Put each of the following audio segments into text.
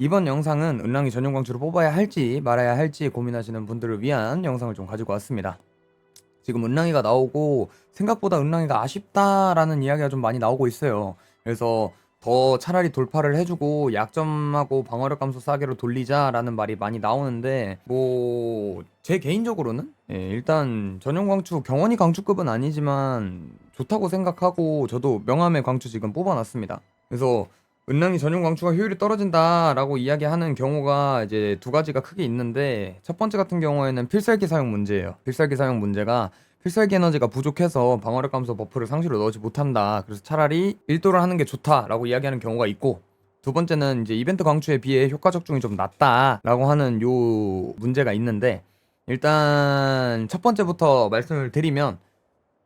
이번 영상은 은랑이 전용 광추를 뽑아야 할지 말아야 할지 고민하시는 분들을 위한 영상을 좀 가지고 왔습니다. 지금 은랑이가 나오고 생각보다 은랑이가 아쉽다라는 이야기가 좀 많이 나오고 있어요. 그래서 더 차라리 돌파를 해주고 약점하고 방어력 감소 싸게로 돌리자라는 말이 많이 나오는데 뭐 제 개인적으로는 예, 일단 전용 광추 경원이 광추급은 아니지만 좋다고 생각하고 저도 명함의 광추 지금 뽑아놨습니다. 그래서 은랑이 전용 광추가 효율이 떨어진다라고 이야기하는 경우가 이제 두 가지가 크게 있는데 첫 번째 같은 경우에는 필살기 사용 문제예요. 필살기 사용 문제가 필살기 에너지가 부족해서 방어력 감소 버프를 상시로 넣지 못한다. 그래서 차라리 1도를 하는 게 좋다라고 이야기하는 경우가 있고 두 번째는 이제 이벤트 광추에 비해 효과 적중이 좀 낮다라고 하는 요 문제가 있는데 일단 첫 번째부터 말씀을 드리면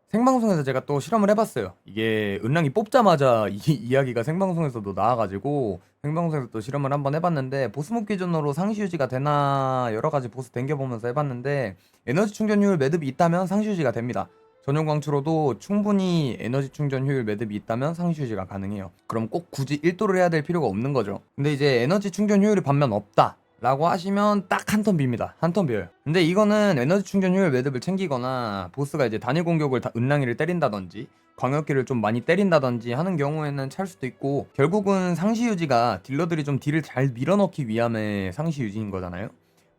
생방송에서 제가 또 실험을 해봤어요. 이게 은랑이 뽑자마자 이 이야기가 생방송에서도 나와가지고 생방송에서 또 실험을 한번 해봤는데 보스목 기준으로 상시 유지가 되나 여러 가지 보스 댕겨보면서 해봤는데 에너지 충전 효율 매듭이 있다면 상시 유지가 됩니다. 전용 광추로도 충분히 에너지 충전 효율 매듭이 있다면 상시 유지가 가능해요. 그럼 꼭 굳이 1도를 해야 될 필요가 없는 거죠. 근데 이제 에너지 충전 효율이 반면 없다. 라고 하시면 딱 한 턴 빕니다. 한 턴 비어요. 근데 이거는 에너지 충전 효율 매듭을 챙기거나 보스가 이제 단일 공격을 다 은랑이를 때린다든지 광역기를 좀 많이 때린다든지 하는 경우에는 찰 수도 있고 결국은 상시 유지가 딜러들이 좀 딜을 잘 밀어넣기 위함의 상시 유지인 거잖아요.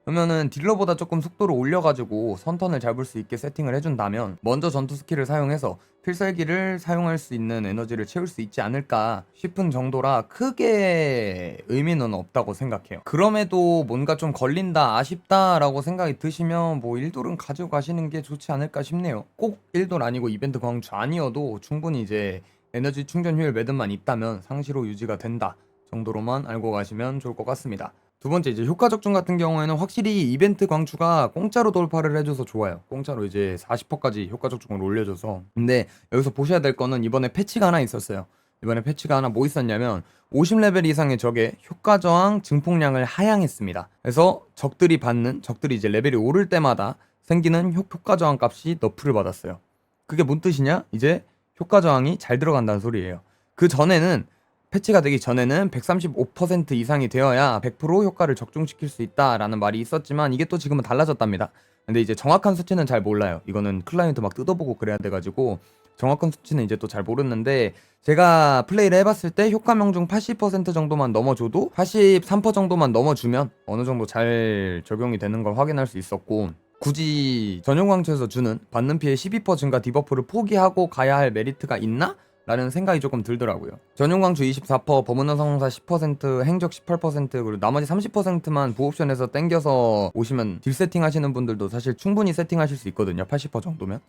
그러면은 딜러보다 조금 속도를 올려가지고 선턴을 잡을 수 있게 세팅을 해준다면 먼저 전투 스킬을 사용해서 필살기를 사용할 수 있는 에너지를 채울 수 있지 않을까 싶은 정도라 크게 의미는 없다고 생각해요. 그럼에도 뭔가 좀 걸린다, 아쉽다라고 생각이 드시면 뭐 1돌은 가지고 가시는 게 좋지 않을까 싶네요. 꼭 1돌 아니고 이벤트 광주 아니어도 충분히 이제 에너지 충전 효율 매듭만 있다면 상시로 유지가 된다 정도로만 알고 가시면 좋을 것 같습니다. 두 번째 이제 효과 적중 같은 경우에는 확실히 이벤트 광추가 공짜로 돌파를 해줘서 좋아요. 공짜로 이제 40%까지 효과 적중을 올려줘서. 근데 여기서 보셔야 될 거는 이번에 패치가 하나 있었어요. 이번에 패치가 하나 뭐 있었냐면 50레벨 이상의 적의 효과 저항 증폭량을 하향했습니다. 그래서 적들이 받는 적들이 이제 레벨이 오를 때마다 생기는 효, 효과 저항 값이 너프를 받았어요. 그게 뭔 뜻이냐? 이제 효과 저항이 잘 들어간다는 소리예요. 그 전에는 패치가 되기 전에는 135% 이상이 되어야 100% 효과를 적중시킬 수 있다라는 말이 있었지만 이게 또 지금은 달라졌답니다. 근데 이제 정확한 수치는 잘 몰라요. 이거는 클라이언트 막 뜯어보고 그래야 돼가지고 정확한 수치는 이제 또 잘 모르는데 제가 플레이를 해봤을 때 효과명 중 80% 정도만 넘어줘도 83% 정도만 넘어주면 어느 정도 잘 적용이 되는 걸 확인할 수 있었고 굳이 전용 광추에서 주는 받는 피해 12% 증가 디버프를 포기하고 가야 할 메리트가 있나? 라는 생각이 조금 들더라고요. 전용 광추 24%, 범은원 성공사 10%, 행적 18%, 그리고 나머지 30%만 부옵션에서 땡겨서 오시면 딜 세팅 하시는 분들도 사실 충분히 세팅하실 수 있거든요. 80% 정도면.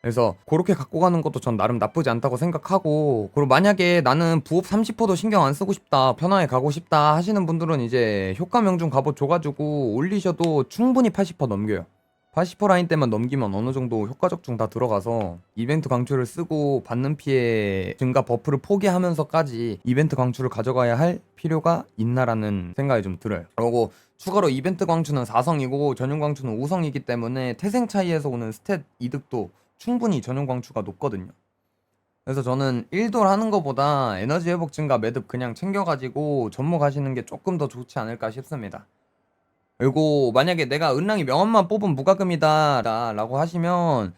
그래서 그렇게 갖고 가는 것도 전 나름 나쁘지 않다고 생각하고 그리고 만약에 나는 부업 30%도 신경 안 쓰고 싶다 편하게 가고 싶다 하시는 분들은 이제 효과 명중 갑옷 줘가지고 올리셔도 충분히 80% 넘겨요 80% 라인 때만 넘기면 어느 정도 효과 적 중 다 들어가서 이벤트 강추를 쓰고 받는 피해 증가 버프를 포기하면서까지 이벤트 강추를 가져가야 할 필요가 있나라는 생각이 좀 들어요. 그리고 추가로 이벤트 광추는 4성이고 전용 광추는 5성이기 때문에 태생 차이에서 오는 스탯 이득도 충분히 전용 광추가 높거든요. 그래서 저는 1돌 하는 것보다 에너지 회복 증가 매듭 그냥 챙겨가지고 접목하시는 게 조금 더 좋지 않을까 싶습니다. 그리고 만약에 내가 은랑이 명함만 뽑은 무과금이다 라고 하시면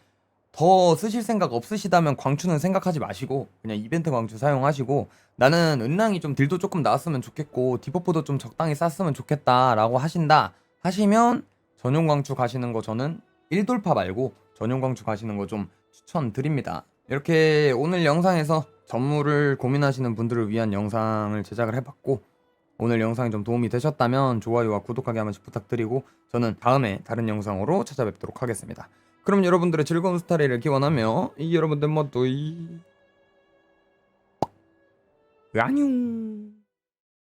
더 쓰실 생각 없으시다면 광추는 생각하지 마시고 그냥 이벤트 광추 사용하시고 나는 은랑이 좀 딜도 조금 나왔으면 좋겠고 디버프도 좀 적당히 쌌으면 좋겠다 라고 하신다 하시면 전용 광추 가시는 거 저는 1돌파 말고 전용 광추 가시는 거 좀 추천드립니다. 이렇게 오늘 영상에서 전무를 고민하시는 분들을 위한 영상을 제작을 해봤고 오늘 영상이 좀 도움이 되셨다면 좋아요와 구독하기 한 번씩 부탁드리고 저는 다음에 다른 영상으로 찾아뵙도록 하겠습니다. 그럼 여러분들의 즐거운 스타일을 기원하며 이 여러분들 모두 이 안녕